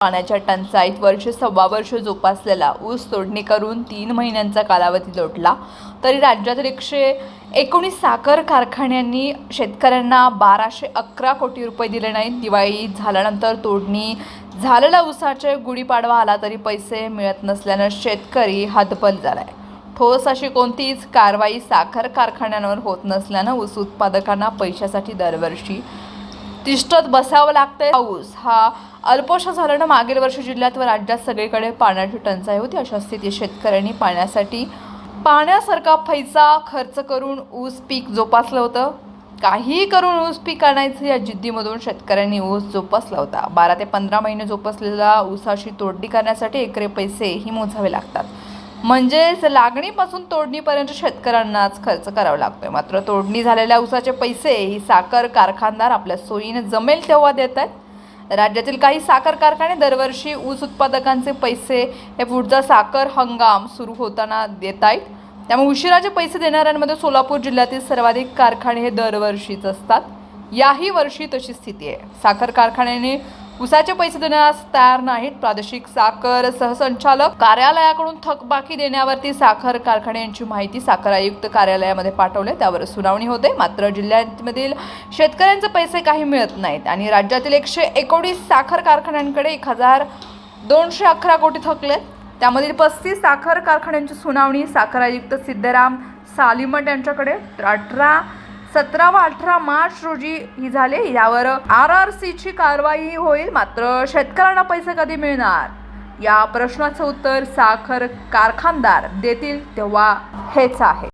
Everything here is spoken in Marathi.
पाण्याच्या टंचाईत वर्ष सव्वा वर्ष जोपासलेला ऊस तोडणी करून तीन महिन्यांचा कालावधी लोटला. तरी राज्यात एकशे एकोणीस साखर कारखान्यांनी शेतकऱ्यांना बाराशे अकरा कोटी रुपये दिले नाहीत. दिवाळी झाल्यानंतर तोडणी झालेल्या ऊसाचे गुढीपाडवा आला तरी पैसे मिळत नसल्यानं शेतकरी हतबल झालाय. ठोस अशी कोणतीच कारवाई साखर कारखान्यांवर होत नसल्यानं ऊस उत्पादकांना पैशासाठी दरवर्षी तिष्ठत बसावं लागतंय. पाऊस हा अल्पशा झाल्यानं मागील वर्षी जिल्ह्यात व राज्यात सगळीकडे पाण्याची टंचाई होती. अशा स्थितीत शेतकऱ्यांनी पाण्यासाठी पाण्यासारखा पैसा खर्च करून ऊस पीक जोपासलं होतं. काहीही करून ऊस पीक आणायचं या जिद्दीमधून शेतकऱ्यांनी ऊस जोपासला होता. बारा ते पंधरा महिने जोपासलेला ऊसाची तोडणी करण्यासाठी एकरे पैसेही मोजावे लागतात. म्हणजेच लागणीपासून तोडणीपर्यंत शेतकऱ्यांनाच खर्च करावा लागतोय. मात्र तोडणी झालेल्या ऊसाचे पैसे ही साखर कारखानदार आपल्या सोयीने जमेल तेव्हा देत आहेत. राज्यातील काही साखर कारखाने दरवर्षी ऊस उत्पादकांचे पैसे हे पुढचा साखर हंगाम सुरू होताना देत आहेत. त्यामुळे उशिराचे पैसे देणाऱ्यांमध्ये सोलापूर जिल्ह्यातील सर्वाधिक कारखाने हे दरवर्षीच असतात. याही वर्षी तशी स्थिती आहे. साखर कारखान्याने उसाचे पैसे देण्यास तयार नाहीत. प्रादेशिक साखर सहसंचालक कार्यालयाकडून थकबाकी देण्यावरती साखर कारखान्यांची माहिती साखर आयुक्त कार्यालयामध्ये पाठवले. त्यावर सुनावणी होते. मात्र जिल्ह्यामधील शेतकऱ्यांचे पैसे काही मिळत नाहीत आणि राज्यातील एकशे एकोणीस साखर कारखान्यांकडे एक हजार दोनशे अकरा कोटी थकलेत त्यामधील पस्तीस साखर कारखान्यांची सुनावणी साखर आयुक्त सिद्धराम सालिमट यांच्याकडे. तर अठरा सतरा व अठरा मार्च रोजी ही झाले. यावर आर आर सीची कारवाई होईल मात्र शेतकऱ्यांना पैसे कधी मिळणार? या प्रश्नाचं उत्तर साखर कारखानदार देतील तेव्हा हेच आहे.